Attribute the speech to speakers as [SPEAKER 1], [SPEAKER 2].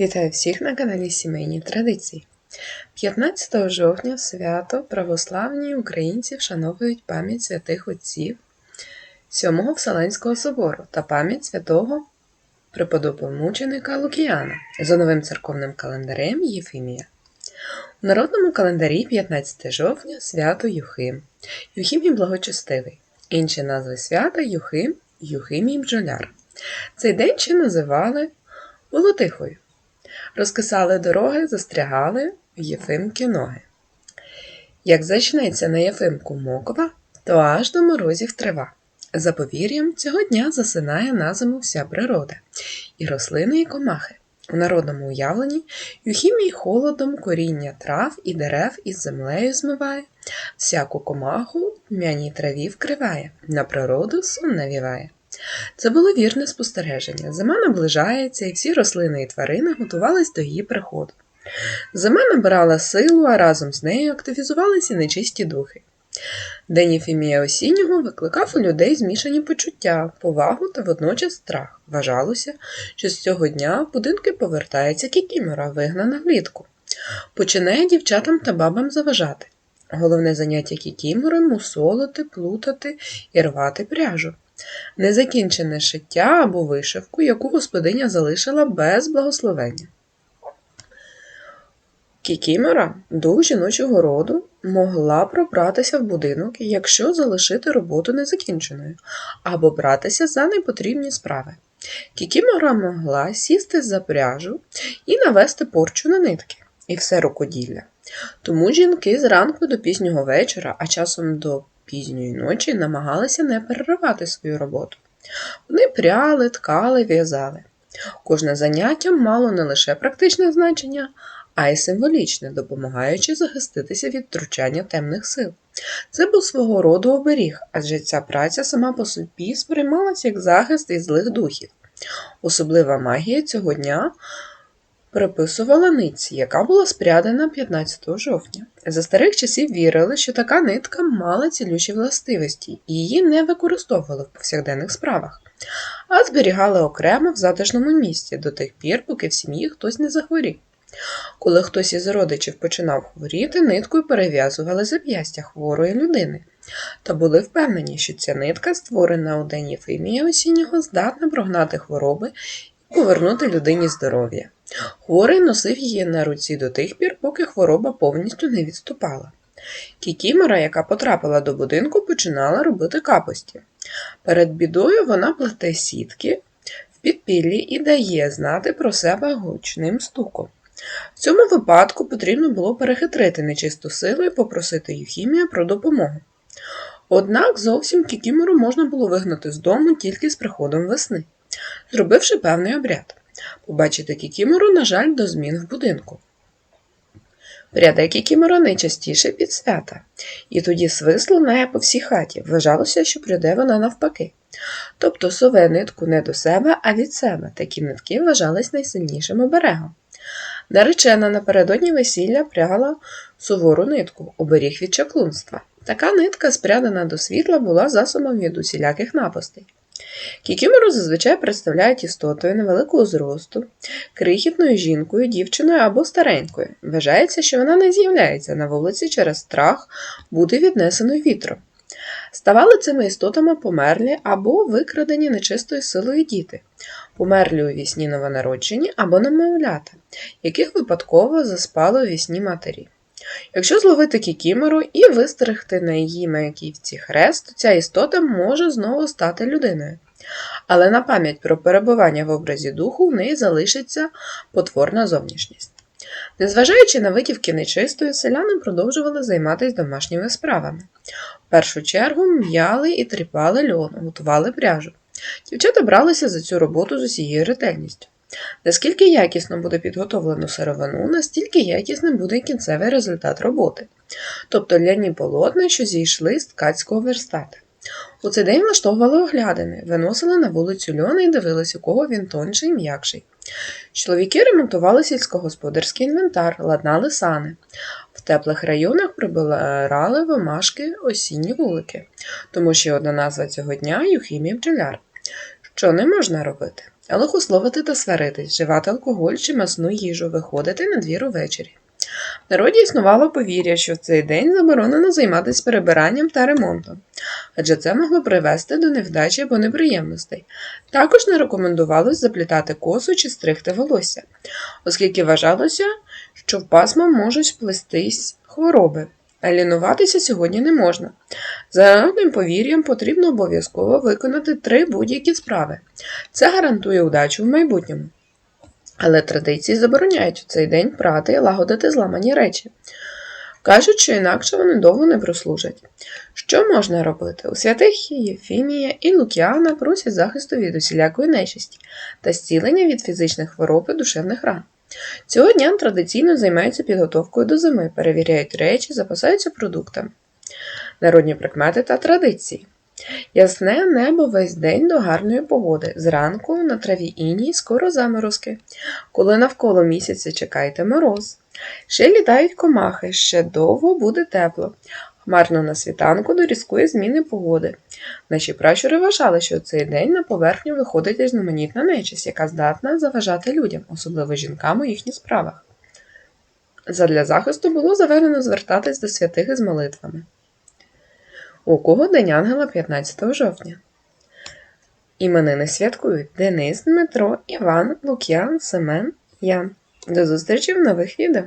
[SPEAKER 1] Вітаю всіх на каналі Сімейні Традиції. 15 жовтня свято православні українці вшановують пам'ять святих отців Сьомого Вселенського собору та пам'ять святого преподобомученика Лукіяна за новим церковним календарем Єфімія. У народному календарі 15 жовтня свято Юхим. Юхимій благочестивий. Інші назви свята Юхим, Юхимій бджоляр. Цей день ще називали Волотихою. Розкисали дороги, застрягали Єфимки ноги. Як зачнеться на Єфимку моква, то аж до морозів трива. За повір'ям, цього дня засинає на зиму вся природа, і рослини, і комахи. У народному уявленні Юхімій холодом коріння трав і дерев із землею змиває, всяку комаху в м'яній траві вкриває, на природу сон навіває. Це було вірне спостереження. Зима наближається, і всі рослини і тварини готувались до її приходу. Зима набирала силу, а разом з нею активізувалися нечисті духи. День Єфімія осіннього викликав у людей змішані почуття, повагу та водночас страх. Вважалося, що з цього дня в будинки повертається кікімора, вигнана влітку. Починає дівчатам та бабам заважати. Головне заняття кікімори мусолити, плутати і рвати пряжу. Незакінчене шиття або вишивку, яку господиня залишила без благословення. Кікімора, дух жіночого роду, могла пробратися в будинок, якщо залишити роботу незакінченою, або братися за непотрібні справи. Кікімора могла сісти за пряжу і навести порчу на нитки, і все рукоділля. Тому жінки зранку до пізнього вечора, а часом до пізньої ночі намагалися не переривати свою роботу. Вони пряли, ткали, в'язали. Кожне заняття мало не лише практичне значення, а й символічне, допомагаючи захиститися від втручання темних сил. Це був свого роду оберіг, адже ця праця сама по собі сприймалася як захист від злих духів. Особлива магія цього дня приписувала нитці, яка була спрядена 15 жовтня. За старих часів вірили, що така нитка мала цілющі властивості і її не використовували в повсякденних справах, а зберігали окремо в затишному місці до тих пір, поки в сім'ї хтось не захворів. Коли хтось із родичів починав хворіти, ниткою перев'язували зап'ястя хворої людини та були впевнені, що ця нитка, створена у день Єфимія осіннього, здатна прогнати хвороби і повернути людині здоров'я. Хворий носив її на руці до тих пір, поки хвороба повністю не відступала. Кікімора, яка потрапила до будинку, починала робити капості. Перед бідою вона плете сітки в підпіллі і дає знати про себе гучним стуком. В цьому випадку потрібно було перехитрити нечисту силу і попросити Юхімія про допомогу. Однак зовсім кікімору можна було вигнати з дому тільки з приходом весни, зробивши певний обряд. Побачити кікімору, на жаль, до змін в будинку. Пряде кікімора найчастіше під свята, і тоді свист лунає по всій хаті. Вважалося, що пряде вона навпаки. Тобто сове нитку не до себе, а від себе. Такі нитки вважались найсильнішим оберегом. Наречена напередодні весілля прягала сувору нитку, оберіг від чаклунства. Така нитка, спрядана до світла, була засобом від усіляких напастей. Кікімору зазвичай представляють істотою невеликого зросту, крихітною жінкою, дівчиною або старенькою. Вважається, що вона не з'являється на вулиці через страх бути віднесеною вітром. Ставали цими істотами померлі або викрадені нечистою силою діти, померлі у вісні новонароджені або немовлята, яких випадково заспали у вісні матері. Якщо зловити кікімору і вистерегти на її маківці хрест, то ця істота може знову стати людиною. Але на пам'ять про перебування в образі духу в неї залишиться потворна зовнішність. Незважаючи на витівки нечистої, селяни продовжували займатися домашніми справами. В першу чергу м'яли і тріпали льон, готували пряжу. Дівчата бралися за цю роботу з усією ретельністю. Наскільки якісно буде підготовлено сировину, настільки якісним буде кінцевий результат роботи, тобто ляні полотна, що зійшли з ткацького верстата. У цей день влаштовували оглядини, виносили на вулицю льони і дивилися, у кого він тонший і м'якший. Чоловіки ремонтували сільськогосподарський інвентар, ладнали сани. В теплих районах прибирали вимашки осінні вулики, тому що одна назва цього дня Юхімій бджоляр. Що не можна робити? Лихословити та сваритись, вживати алкоголь чи масну їжу, виходити на двір увечері. В народі існувало повір'я, що в цей день заборонено займатися перебиранням та ремонтом, адже це могло привести до невдачі або неприємностей. Також не рекомендувалось заплітати косу чи стригти волосся, оскільки вважалося, що в пасма можуть вплестись хвороби. А лінуватися сьогодні не можна. За народним повір'ям потрібно обов'язково виконати три будь-які справи. Це гарантує удачу в майбутньому. Але традиції забороняють у цей день прати і лагодити зламані речі. Кажуть, що інакше вони довго не прослужать. Що можна робити? У святих Єфімія і Лукіана просять захисту від усілякої нечисті та зцілення від фізичних хвороб і душевних ран. Цього дня традиційно займаються підготовкою до зими, перевіряють речі, запасаються продуктами. Народні прикмети та традиції. Ясне небо весь день до гарної погоди. Зранку на траві іній скоро заморозки. Коли навколо місяця чекайте мороз. Ще літають комахи, ще довго буде тепло. Хмарно на світанку до різкої зміни погоди. Наші пращури вважали, що цей день на поверхню виходить різноманітна нечисть, яка здатна заважати людям, особливо жінкам у їхніх справах. Задля захисту було заведено звертатись до святих із молитвами. У кого День Ангела 15 жовтня? Іменини святкують Денис, Дмитро, Іван, Лук'ян, Семен, Ян. До зустрічі в нових відео!